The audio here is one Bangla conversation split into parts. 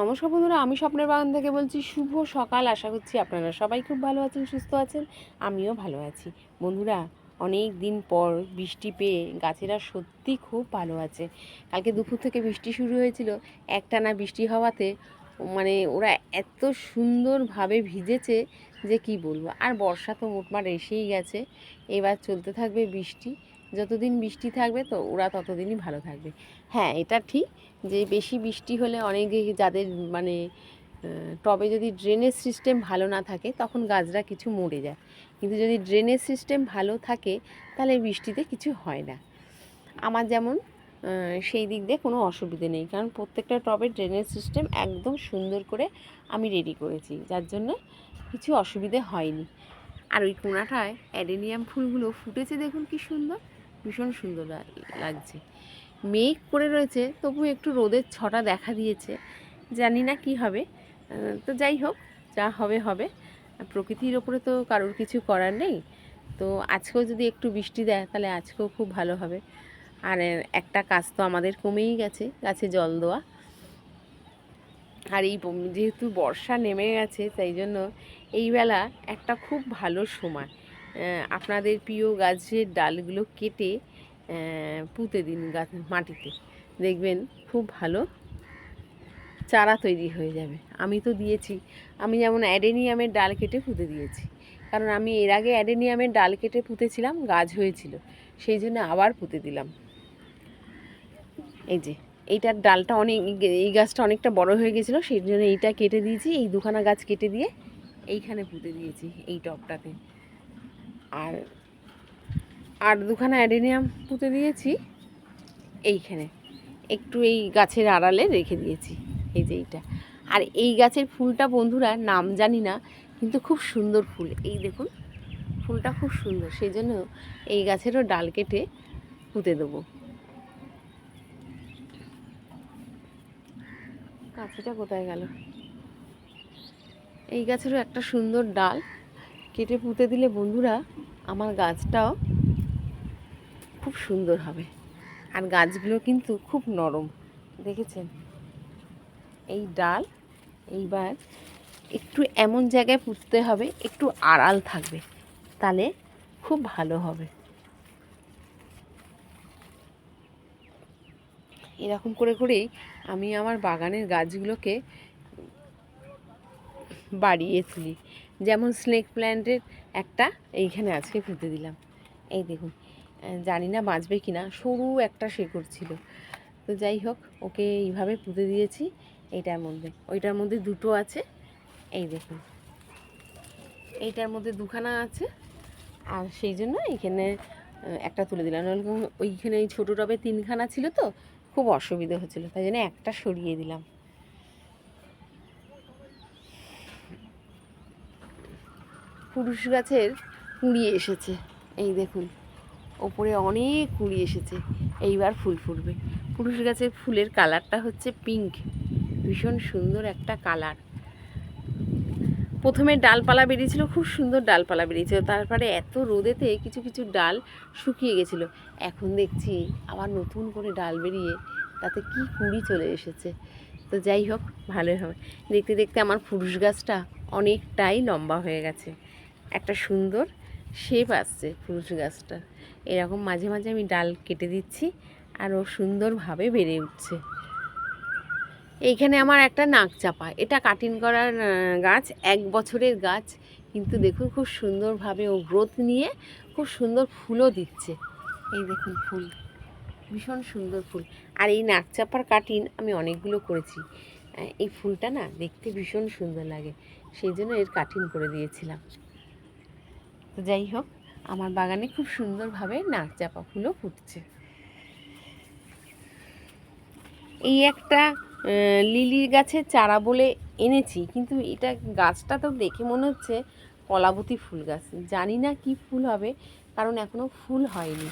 নমস্কার বন্ধুরা, আমি স্বপ্নের বাগান থেকে বলছি শুভ সকাল। আশা করছি আপনারা সবাই খুব ভালো আছেন, সুস্থ আছেন, আমিও ভালো আছি। বন্ধুরা, অনেক দিন পর বৃষ্টি পেয়ে গাছেরা সত্যি খুব ভালো আছে। কালকে দুপুর থেকে বৃষ্টি শুরু হয়েছিল, একটানা বৃষ্টি হওয়াতে মানে ওরা এত সুন্দরভাবে ভিজেছে যে কি বলব? আর বর্ষা তো মোটমাট এসেই গেছে, এবার চলতে থাকবে বৃষ্টি। যতদিন বৃষ্টি থাকবে তো ওরা ততদিনই ভালো থাকবে। হ্যাঁ এটা ঠিক যে বেশি বৃষ্টি হলে অনেকে যাদের মানে টবে যদি ড্রেনেজ সিস্টেম ভালো না থাকে তখন গাছরা কিছু মরে যায়। কিন্তু যদি ড্রেনেজ সিস্টেম ভালো থাকে তাহলে বৃষ্টিতে কিছু হয় না। আমার যেমন সেই দিক দিয়ে কোনো অসুবিধে নেই। কারণ প্রত্যেকটা টবের ড্রেনেজ সিস্টেম একদম সুন্দর করে আমি রেডি করেছি। যার জন্য কিছু অসুবিধে হয়নি। আর ওই কোনাটায় অ্যাডেনিয়াম ফুলগুলো ফুটেছে দেখুন কি সুন্দর। ভীষণ সুন্দর লাগছে। মেঘ করে রয়েছে, তবু একটু রোদের ছটা দেখা দিয়েছে। জানি না কি হবে। তো যাই হোক, যা হবে হবে। প্রকৃতির ওপরে তো কারোর কিছু করার নেই। তো আজকেও যদি একটু বৃষ্টি দেয়, তাহলে আজকেও খুব ভালো হবে। আর একটা কাজ তো আমাদের কমেই গেছে, গাছে জল দেওয়া। আর এই যেহেতু বর্ষা নেমে গেছে, তাই জন্য এইবেলা একটা খুব ভালো সময়। আপনাদের প্রিয় গাছের ডালগুলো কেটে পুঁতে দিন গাছ মাটিতে। দেখবেন খুব ভালো চারা তৈরি হয়ে যাবে। আমি তো দিয়েছি। আমি যেমন অ্যাডেনিয়ামের ডাল কেটে পুঁতে দিয়েছি। কারণ আমি এর আগে অ্যাডেনিয়ামের ডাল কেটে পুঁতেছিলাম, গাছ হয়েছিল। সেই জন্য আবার পুঁতে দিলাম। এই যে, এইটার ডালটা অনেক, এই গাছটা অনেকটা বড় হয়ে গেছিল, সেই জন্য এইটা কেটে দিয়েছি। এই দুখানা গাছ কেটে দিয়ে এইখানে পুঁতে দিয়েছি, এই টবটাতে আর আর দুখানা অ্যাডেনিয়াম পুঁতে দিয়েছি। এইখানে। একটু এই গাছের আড়ালে রেখে দিয়েছি। এই যে এইটা। আর এই গাছের ফুলটা বন্ধুরা, নাম জানি না, কিন্তু খুব সুন্দর ফুল। এই দেখুন, ফুলটা খুব সুন্দর। সেই জন্য এই গাছেরও ডাল কেটে পুঁতে দেবো। কাঁচিটা কোথায় গেল? এই গাছেরও একটা সুন্দর ডাল। কেটে পুঁতে দিলে বন্ধুরা, আমার গাছটাও খুব সুন্দর হবে। আর গাছগুলো কিন্তু খুব নরম, দেখেছেন? এই ডাল এইবার একটু এমন জায়গায় পুঁততে হবে, একটু আড়াল থাকবে, তাহলে খুব ভালো হবে। এরকম করে করেই আমি আমার বাগানের গাছগুলোকে বাড়িয়ে তুলি যেমন স্নেক প্ল্যান্টের একটা এইখানে আজকে পুঁতে দিলাম। এই দেখুন জানি না বাঁচবে কি না সরু একটা শেকড় ছিল। তো যাই হোক, ওকে এইভাবে পুঁতে দিয়েছি, এইটার মধ্যে। ওইটার মধ্যে দুটো আছে, এই দেখুন। এইটার মধ্যে দুখানা আছে, আর সেই জন্য এইখানে একটা তুলে দিলাম। ওইখানে এই ছোটো টবে তিনখানা ছিল তো, খুব অসুবিধা হচ্ছিল। তাই জন্য একটা সরিয়ে দিলাম। পুরুষ গাছের কুঁড়ি এসেছে। এই দেখুন, ওপরে অনেক কুঁড়ি এসেছে। এইবার ফুল ফুটবে। পুরুষ গাছের ফুলের কালারটা হচ্ছে পিঙ্ক। ভীষণ সুন্দর একটা কালার। প্রথমে ডালপালা বেরিয়েছিল, খুব সুন্দর ডালপালা বেরিয়েছিল। তারপরে এত রোদেতে কিছু কিছু ডাল শুকিয়ে গেছিল। এখন দেখছি আবার নতুন করে ডাল বেরিয়ে তাতে কি কুঁড়ি চলে এসেছে। তো যাই হোক, ভালোই হবে। দেখতে দেখতে আমার পুরুষ গাছটা অনেকটাই লম্বা হয়ে গেছে। একটা সুন্দর শেপ আসছে পুরুষ গাছটা। এরকম মাঝে মাঝে আমি ডাল কেটে দিচ্ছি আর ও সুন্দরভাবে বেড়ে উঠছে। এইখানে আমার একটা নাক চাপা। এটা কাটিং করার গাছ, এক বছরের গাছ। কিন্তু দেখুন খুব সুন্দরভাবে ও গ্রোথ নিয়ে খুব সুন্দর ফুলও দিচ্ছে। এই দেখুন ফুল, ভীষণ সুন্দর ফুল। আর এই নাক চাপার কাটিং আমি অনেকগুলো করেছি। এই ফুলটা না দেখতে ভীষণ সুন্দর লাগে। সেই জন্য এর কাটিং করে দিয়েছিলাম। তো যাই হোক, আমার বাগানে খুব সুন্দরভাবে নাক চাপা ফুলও ফুটছে। এই একটা লিলি গাছের চারা বলে এনেছি, কিন্তু এটা গাছটা তো দেখে মনে হচ্ছে কলাবতী ফুল গাছ। জানি না কি ফুল হবে, কারণ এখনও ফুল হয়নি।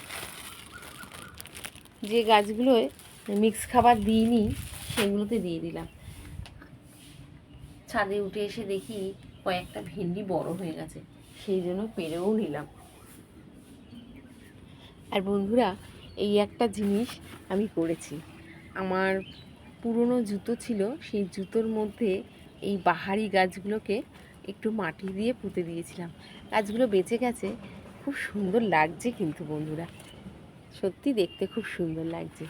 যে গাছগুলোয় মিক্স খাবার দিইনি, সেগুলোতে দিয়ে দিলাম। ছাদে উঠে এসে দেখি কয়েকটা ভেন্ডি বড় হয়ে গেছে। সেই জন্য পেরেও নিলাম। আর বন্ধুরা, এই একটা জিনিস আমি করেছি। আমার পুরনো জুতো ছিল, সেই জুতোর মধ্যে এই বাহারি গাছগুলোকে একটু মাটি দিয়ে পুঁতে দিয়েছিলাম। গাছগুলো বেঁচে গেছে, খুব সুন্দর লাগছে কিন্তু বন্ধুরা। সত্যি দেখতে খুব সুন্দর লাগছে।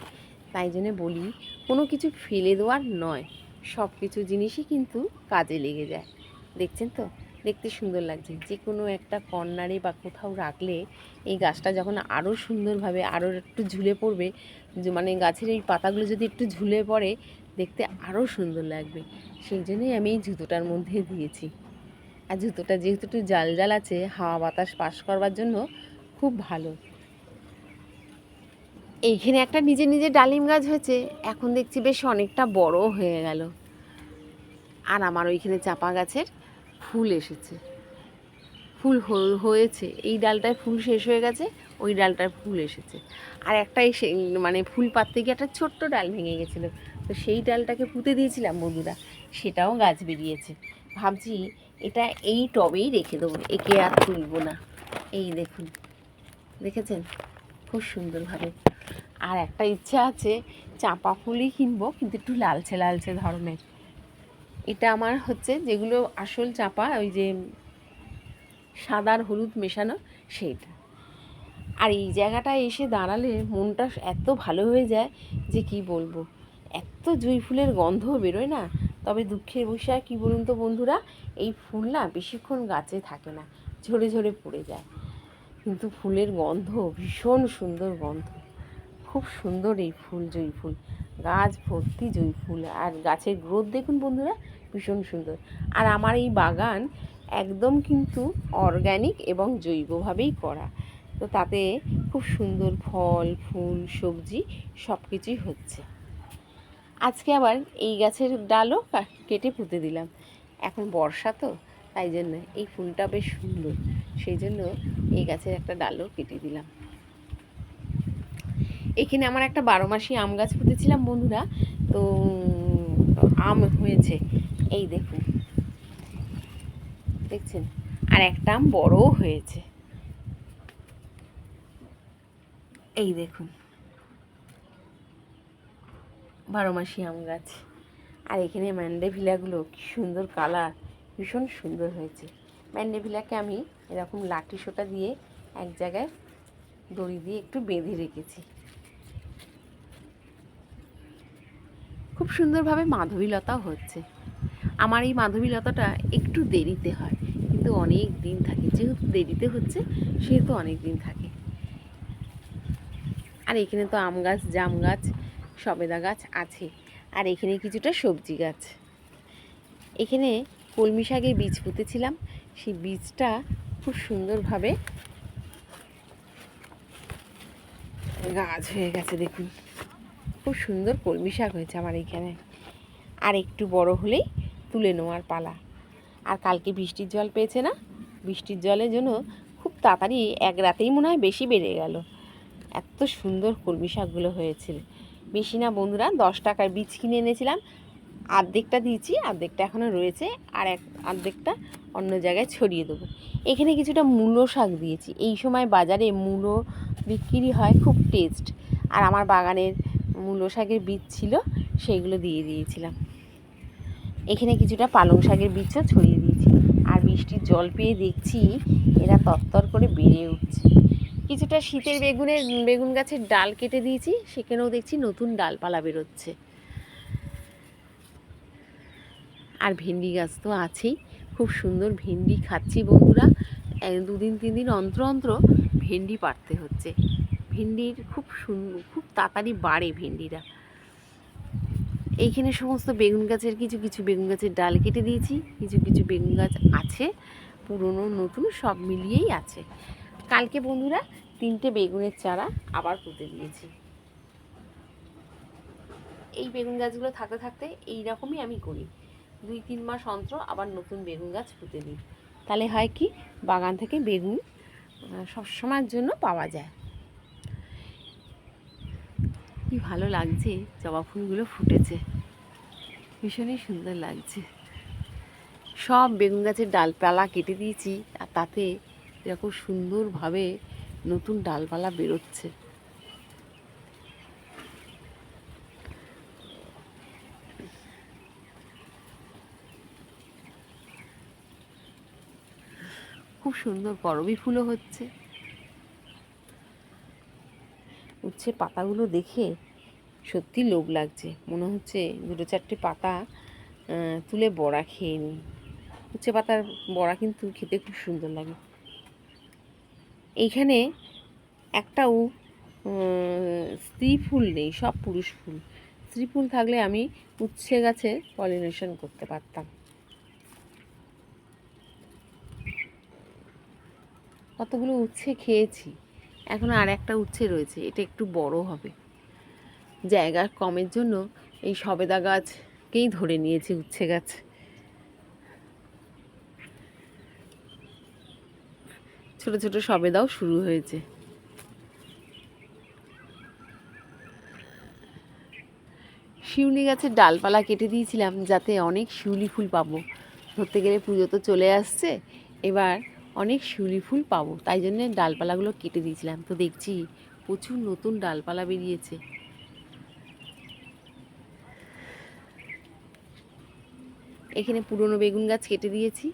তাই জন্য বলি, কোনো কিছু ফেলে দেওয়ার নয় সব কিছু জিনিসই কিন্তু কাজে লেগে যায়। দেখছেন তো? দেখতে সুন্দর লাগছে। যে কোনো একটা কর্নারে বা কোথাও রাখলে এই গাছটা যখন আরও সুন্দরভাবে আরও একটু ঝুলে পড়বে মানে গাছের এই পাতাগুলো যদি একটু ঝুলে পড়ে, দেখতে আরও সুন্দর লাগবে। সেই জন্যই আমি এই জুতোটার মধ্যে দিয়েছি। আর জুতোটা যেহেতু একটু জাল জাল আছে, হাওয়া বাতাস পাস করবার জন্য খুব ভালো। এইখানে একটা নিজে নিজে ডালিম গাছ হয়েছে, এখন দেখছি বেশ অনেকটা বড় হয়ে গেল। আর আমার ওইখানে চাপা গাছের ফুল এসেছে। ফুল হয়েছে। এই ডালটায় ফুল শেষ হয়ে গেছে, ওই ডালটায় ফুল এসেছে। আর একটা এসে মানে ফুল পাততে গিয়ে একটা ছোট্ট ডাল ভেঙে গেছিল। তো সেই ডালটাকে পুঁতে দিয়েছিলাম, বন্ধুরা। সেটাও গাছ বেরিয়েছে। ভাবছি এটা এই টবেই রেখে দেবো, একে আর তুলবো না। এই দেখুন, দেখেছেন? খুব সুন্দরভাবে। আর একটা ইচ্ছা আছে, চাঁপা ফুলই কিনবো, কিন্তু একটু লালচে লালচে ধরনের। এটা আমার হচ্ছে যেগুলো আসল চাপা, ওই যে সাদার হলুদ মেশানো সেইটা। আর এই জায়গাটায় এসে দাঁড়ালে মনটা এত ভালো হয়ে যায় যে কি বলব? এত জুঁই ফুলের গন্ধ বেরোয় না? তবে দুঃখের বিষয় কী বলুন তো বন্ধুরা, এই ফুল না বেশিক্ষণ গাছে থাকে না, ঝরে ঝরে পড়ে যায়। কিন্তু ফুলের গন্ধ, ভীষণ সুন্দর গন্ধ। খুব সুন্দর এই ফুল, জুঁই ফুল। গাছ ভর্তি জুঁই ফুল। আর গাছের গ্রোথ দেখুন বন্ধুরা ভীষণ সুন্দর। আর আমার এই বাগান একদম কিন্তু অর্গ্যানিক এবং জৈবভাবেই করা। তো তাতে খুব সুন্দর ফল, ফুল, সবজি সব কিছুই হচ্ছে। আজকে আবার এই গাছের ডালও কেটে পুঁতে দিলাম। এখন বর্ষা তো, তাই জন্য এই ফুলটা বেশ সুন্দর। সেই জন্য এই গাছের একটা ডালও কেটে দিলাম। এখানে আমার একটা বারো মাসি আম গাছ পুঁতেছিলাম বন্ধুরা। তো, আম হয়েছে। এই দেখুন। দেখছেন? আর একটা আম বড়ও হয়েছে। এই দেখুন। বারো মাসি আম গাছ। আর এখানে ম্যান্ডেভিলাগুলো কি সুন্দর কালার, ভীষণ সুন্দর হয়েছে। ম্যান্ডেভিলাকে আমি এরকম লাঠি সোটা দিয়ে এক জায়গায় দড়ি দিয়ে একটু বেঁধে রেখেছি। খুব সুন্দরভাবে মাধবীলতাও হচ্ছে। আমার এই মাধবীলতাটা একটু দেরিতে হয়, কিন্তু অনেক দিন থাকে। যেহেতু দেরিতে হচ্ছে, সেহেতু অনেক দিন থাকে। আর এখানে তো আম গাছ, জাম গাছ, সবেদা গাছ আছে। আর এখানে কিছুটা সবজি গাছ। এখানে কলমি শাকের বীজ পুঁতেছিলাম। সেই বীজটা খুব সুন্দরভাবে গাছ হয়ে গেছে, দেখুন। খুব সুন্দর কলমি শাক হয়েছে আমার এখানে। আর একটু বড় হলেই তুলে নেওয়ার পালা। আর কালকে বৃষ্টির জল পেয়েছে না? বৃষ্টির জলের জন্য খুব তাড়াতাড়ি এক রাতেই মনে হয় বেশি বেড়ে গেল। এত সুন্দর কলমি শাকগুলো হয়েছিল। বেশি না বন্ধুরা, দশ টাকার বীজ কিনে এনেছিলাম। আর্ধেকটা দিয়েছি, আর্ধেকটা এখনও রয়েছে। আর এক, আর্ধেকটা অন্য জায়গায় ছড়িয়ে দেবো। এখানে কিছুটা মূলো শাক দিয়েছি। এই সময় বাজারে মূলো বিক্রি হয়, খুব টেস্ট আর আমার বাগানের মূলো শাকের বীজ ছিল, সেইগুলো দিয়ে দিয়েছিলাম। এখানে কিছুটা পালং শাকের বীজও ছড়িয়ে দিয়েছি। আর বৃষ্টির জল পেয়ে দেখছি এরা তত্তর করে বেড়ে উঠছে। কিছুটা শীতের বেগুনের, বেগুন গাছের ডাল কেটে দিয়েছি, সেখানেও দেখছি নতুন ডালপালা বেরোচ্ছে। আর ভেন্ডি গাছ তো আছেই। খুব সুন্দর ভেন্ডি খাচ্ছি বন্ধুরা। দুদিন, তিন দিন অন্তর অন্তর ভেন্ডি পাড়তে হচ্ছে। ভেন্ডির খুব সুন্দর খুব তাড়াতাড়ি বাড়ে ভেন্ডিরা এইখানে সমস্ত বেগুন গাছের কিছু কিছু বেগুন গাছের ডাল কেটে দিয়েছি, কিছু কিছু বেগুন গাছ আছে, পুরনো, নতুন, সব মিলিয়েই আছে। কালকে বন্ধুরা তিনটে বেগুনের চারা আবার পুঁতে দিয়েছি। এই বেগুন গাছগুলো থাকতে থাকতে এই রকমই আমি করি। দুই, তিন মাস অন্তর আবার নতুন বেগুন গাছ পুঁতে দিই। তাহলে হয় কি, বাগান থেকে বেগুন সবসময়ের জন্য পাওয়া যায়। কি ভালো লাগছে, জবা ফুলগুলো ফুটেছে। ভীষণই সুন্দর লাগছে। সব বেগুন গাছের ডালপালা কেটে দিয়েছি, আর তাতে এরকম সুন্দরভাবে নতুন ডালপালা বেরোচ্ছে। খুব সুন্দর করবি ফুলও হচ্ছে। উচ্ছে পাতাগুলো দেখে সত্যি লোভ লাগছে। মনে হচ্ছে দুটো চারটে পাতা তুলে বড়া খেয়ে নিই। উচ্ছে পাতার বড়া কিন্তু খেতে খুব সুন্দর লাগে। এইখানে একটাও স্ত্রী ফুল নেই, সব পুরুষ ফুল। স্ত্রী ফুল থাকলে আমি উচ্ছে গাছে পলিনেশন করতে পারতাম। কতগুলো উচ্ছে খেয়েছি। এখন আর একটা উচ্ছে রয়েছে, এটা একটু বড় হবে। জায়গা কমের জন্য এই সবেদা গাছকেই ধরে নিয়েছে উচ্ছে গাছ। ছোট ছোট সবেদাও শুরু হয়েছে। শিউলি গাছের ডালপালা কেটে দিয়েছিলাম, যাতে অনেক শিউলি ফুল পাবো। ধরতে গেলে পুজো তো চলে আসছে। এবার অনেক শিউলি ফুল পাবো। তাই জন্য ডালপালাগুলো কেটে দিয়েছিলাম। তো দেখছি প্রচুর নতুন ডালপালা বেরিয়েছে। এখানে পুরনো বেগুন গাছ কেটে দিয়েছি।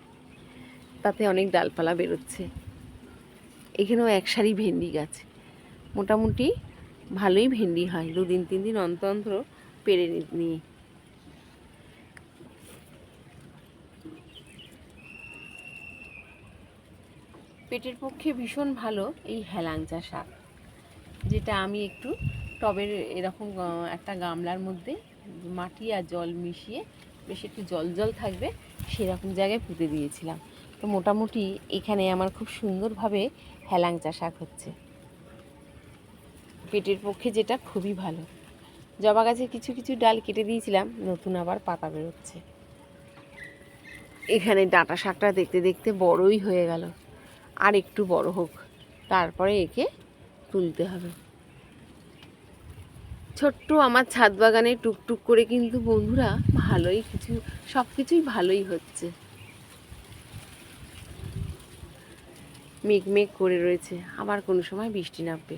তাতে অনেক ডালপালা বেরোচ্ছে। এখানেও এক সারি ভেন্ডি গাছ। মোটামুটি ভালোই ভেন্ডি হয়। দুদিন তিন দিন অন্তর অন্তর পেরে নি- নিই। পেটের পক্ষে ভীষণ ভালো এই হেলাঞ্চা শাক, যেটা আমি একটু টবের এরকম একটা গামলার মধ্যে মাটি আর জল মিশিয়ে বেশ একটু জল জল থাকবে সেরকম জায়গায় পুঁতে দিয়েছিলাম। তো মোটামুটি এখানে আমার খুব সুন্দরভাবে হেলাংচা শাক হচ্ছে। পেটের পক্ষে যেটা খুবই ভালো। জবা গাছে কিছু কিছু ডাল কেটে দিয়েছিলাম, নতুন আবার পাতা বেরোচ্ছে। এখানে ডাঁটা শাকটা দেখতে দেখতে বড়ই হয়ে গেল। আর একটু বড় হোক। তারপরে একে তুলতে হবে। ছোট্ট আমার ছাদ বাগানে টুকটুক করে কিন্তু বন্ধুরা ভালোই কিছু, সব কিছুই ভালোই হচ্ছে। মেঘ মেঘ করে রয়েছে, আবার কোনো সময় বৃষ্টি নামবে।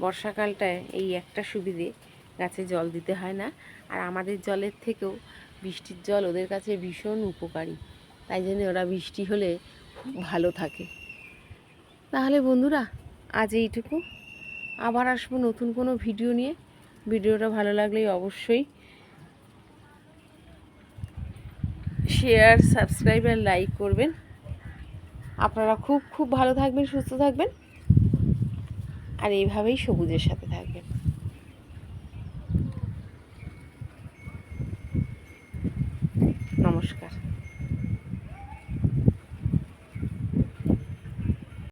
বর্ষাকালটায় এই একটা সুবিধে গাছে জল দিতে হয় না, আর আমাদের জলের থেকেও বৃষ্টির জল ওদের কাছে ভীষণ উপকারী। তাই জন্য ওরা বৃষ্টি হলে খুব ভালো থাকে। তাহলে বন্ধুরা, আজ এইটুকু। আবার আসব নতুন কোনো ভিডিও নিয়ে। ভিডিওটা ভালো লাগলেই অবশ্যই শেয়ার সাবস্ক্রাইব আর লাইক করবেন। আপনারা খুব খুব ভালো থাকবেন, সুস্থ থাকবেন। আর এইভাবেই সবুজের সাথে থাকবেন। নমস্কার।